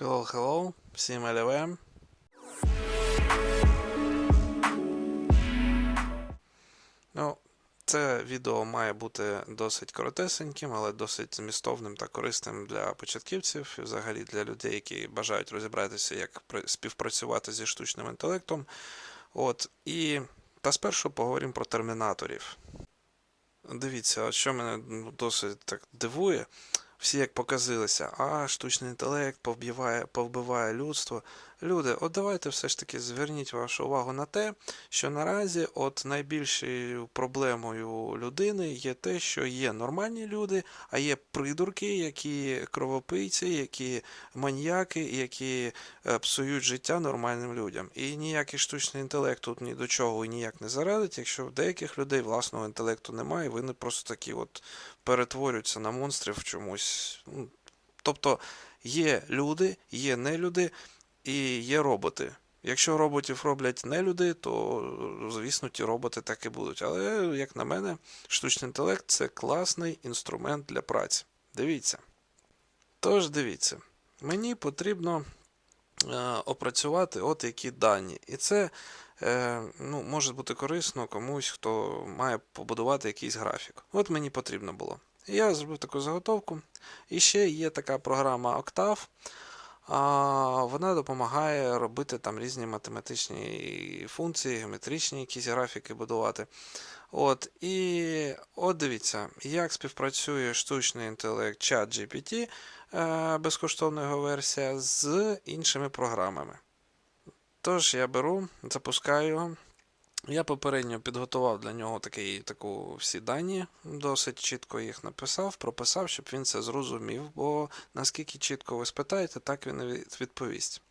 Hello, hello, всім LLM. Ну, це відео має бути досить коротесеньким, але досить змістовним та корисним для початківців, і взагалі для людей, які бажають розібратися, як співпрацювати зі штучним інтелектом. От, і та спершу поговоримо про термінаторів. Дивіться, що мене ну, досить так дивує. Всі як показилися, а штучний інтелект повбиває, повбиває людство. Люди, от давайте все ж таки зверніть вашу увагу на те, що наразі от найбільшою проблемою людини є те, що є нормальні люди, а є придурки, які кровопийці, які маньяки, які е, псують життя нормальним людям. І ніякий штучний інтелект тут ні до чого і ніяк не зарадить, якщо в деяких людей власного інтелекту немає, і вони просто такі от перетворюються на монстрів чомусь. Ну, Тобто є люди, є нелюди і є роботи. Якщо роботів роблять нелюди, то звісно ті роботи так і будуть. Але, як на мене, штучний інтелект це класний інструмент для праці. Дивіться. Тож дивіться, мені потрібно е, опрацювати от які дані. І це ну, може бути корисно комусь, хто має побудувати якийсь графік. От мені потрібно було. Я зробив таку заготовку. І ще є така програма Octave. А, вона допомагає робити там різні математичні функції, геометричні якісь графіки будувати. От, і от дивіться, як співпрацює штучний інтелект ChatGPT, е, безкоштовна його версія, з іншими програмами. Тож я беру, запускаю його. Я попередньо підготував для нього такий, таку всі дані, досить чітко їх написав, прописав, щоб він це зрозумів, бо наскільки чітко ви спитаєте, так він відповість.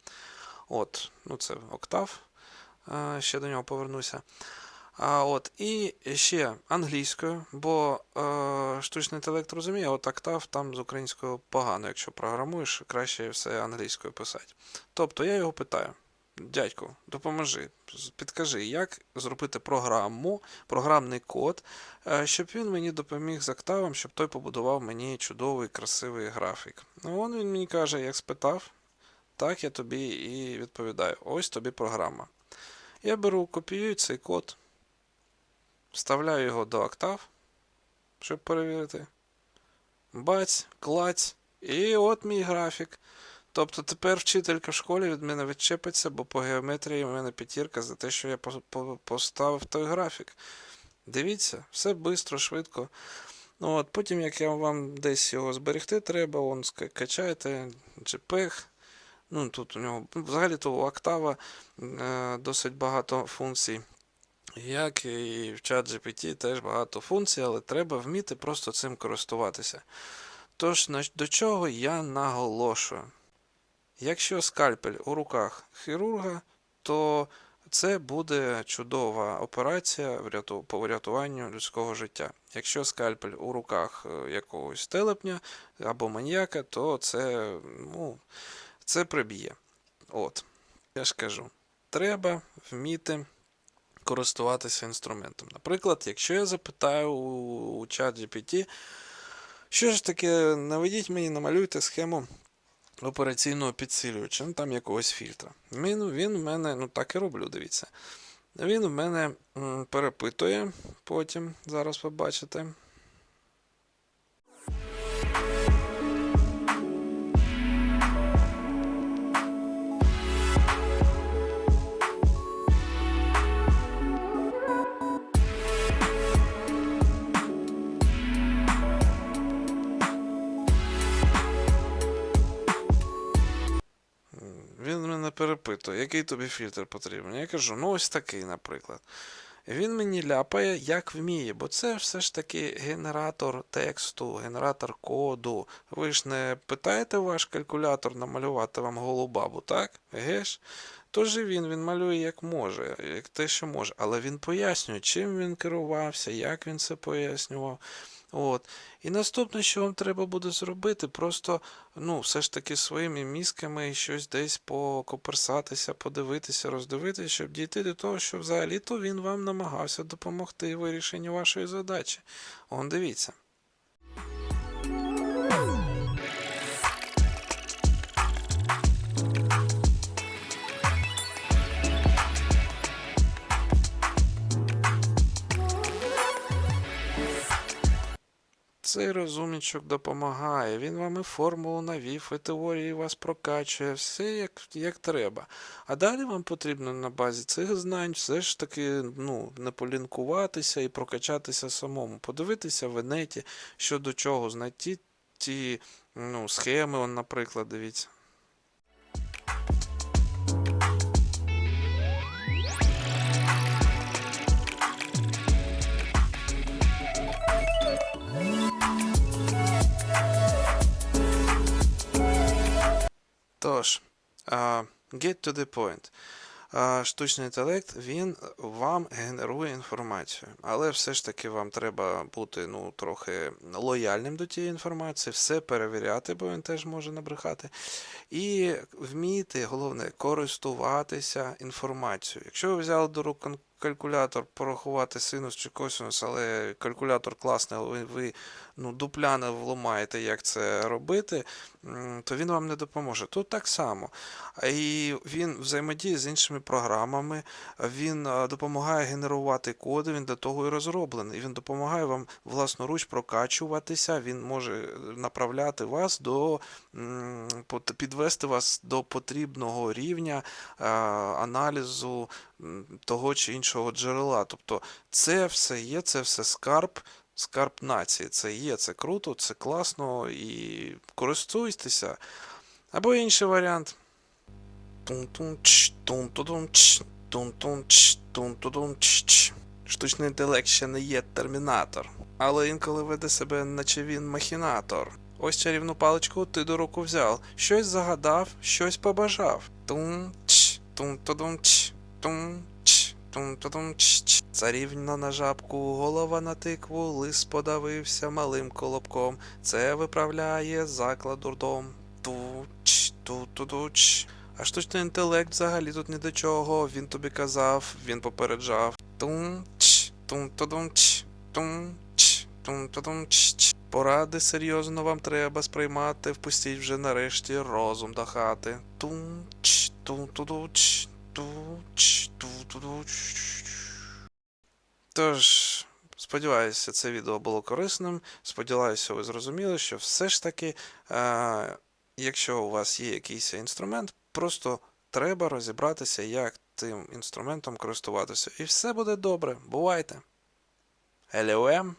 От, ну це октав, е, ще до нього повернуся. А от, і ще англійською, бо е, штучний інтелект розуміє, от октав там з українською погано, якщо програмуєш, краще все англійською писати. Тобто я його питаю. Дядьку, допоможи, підкажи, як зробити програму, програмний код, е, щоб він мені допоміг з октавом, щоб той побудував мені чудовий, красивий графік. Ну, он він мені каже, як спитав, так я тобі і відповідаю. Ось тобі програма. Я беру, копіюю цей код, вставляю його до октав, щоб перевірити. Баць, клаць, і от мій графік. Тобто тепер вчителька в школі від мене відчепиться, бо по геометрії в мене п'ятірка за те, що я по- по- поставив той графік. Дивіться, все швидко, швидко. Ну, от, потім, як я вам десь його зберегти треба, он качаєте JPEG. Ну, тут у нього ну, взагалі-то у Octava е, досить багато функцій. Як і в ChatGPT теж багато функцій, але треба вміти просто цим користуватися. Тож, до чого я наголошую? Якщо скальпель у руках хірурга, то це буде чудова операція по врятуванню людського життя. Якщо скальпель у руках е, якогось телепня або маньяка, то це, ну, це приб'є. От, я ж кажу, треба вміти користуватися інструментом. Наприклад, якщо я запитаю у, у ChatGPT, що ж таке, наведіть мені, намалюйте схему операційного підсилювача, ну там якогось фільтра. Він, він в мене, ну так і роблю, дивіться. Він в мене перепитує потім, зараз побачите. Мене перепитує, який тобі фільтр потрібен. Я кажу, ну ось такий, наприклад. Він мені ляпає, як вміє, бо це все ж таки генератор тексту, генератор коду. Ви ж не питаєте ваш калькулятор намалювати вам голу бабу, так? Еге ж? Тож і він, він малює як може, як те, що може. Але він пояснює, чим він керувався, як він це пояснював. От. І наступне, що вам треба буде зробити, просто ну, все ж таки своїми мізками щось десь покоперсатися, подивитися, роздивитися, щоб дійти до того, що взагалі-то він вам намагався допомогти вирішенню вашої задачі. Он дивіться. Цей розумничок допомагає, він вам і формулу навів, і теорії вас прокачує, все як, як треба. А далі вам потрібно на базі цих знань все ж таки ну, не полінкуватися і прокачатися самому, подивитися в енеті, що до чого, знайти ті ну, схеми, наприклад, дивіться. Тож, get to the point. Штучний інтелект він вам генерує інформацію, але все ж таки вам треба бути ну, трохи лояльним до тієї інформації, все перевіряти, бо він теж може набрехати. І вміти, головне, користуватися інформацією. Якщо ви взяли до рук кон- калькулятор, порахувати синус чи косинус, але калькулятор класний, але ви, ну, дупляне вламаєте, як це робити, то він вам не допоможе. Тут так само. І він взаємодіє з іншими програмами, він допомагає генерувати коди, він для того і розроблений. Він допомагає вам власноруч прокачуватися, він може е, направляти вас до підвести вас до потрібного рівня аналізу м, того чи іншого джерела. Тобто це все є, це все скарб. Скарб нації, це є, це круто, це класно і користуйтеся. Або інший варіант. Штучний інтелект ще не є термінатор, але інколи веде себе, наче він махінатор. Ось чарівну паличку ти до руку взяв, щось загадав, щось побажав. Тун-тудун-чш, тун-чш. Царівна на жабку, голова на тикву, лис подавився малим колобком. Це виправляє заклад дурдом. Ту-ч, ту-ту-туч. А штучний інтелект взагалі тут ні до чого. Він тобі казав, він попереджав. Тум-ч, тум-тудум-ч, тум-ч, тум-тудум-ч. Поради серйозно вам треба сприймати, впустіть вже нарешті розум до хати. Ту-ч, ту-тудуч. Тож, сподіваюся, це відео було корисним. Сподіваюся, ви зрозуміли, що все ж таки, е, якщо у вас є якийсь інструмент, просто треба розібратися, як тим інструментом користуватися. І все буде добре. Бувайте. LOM.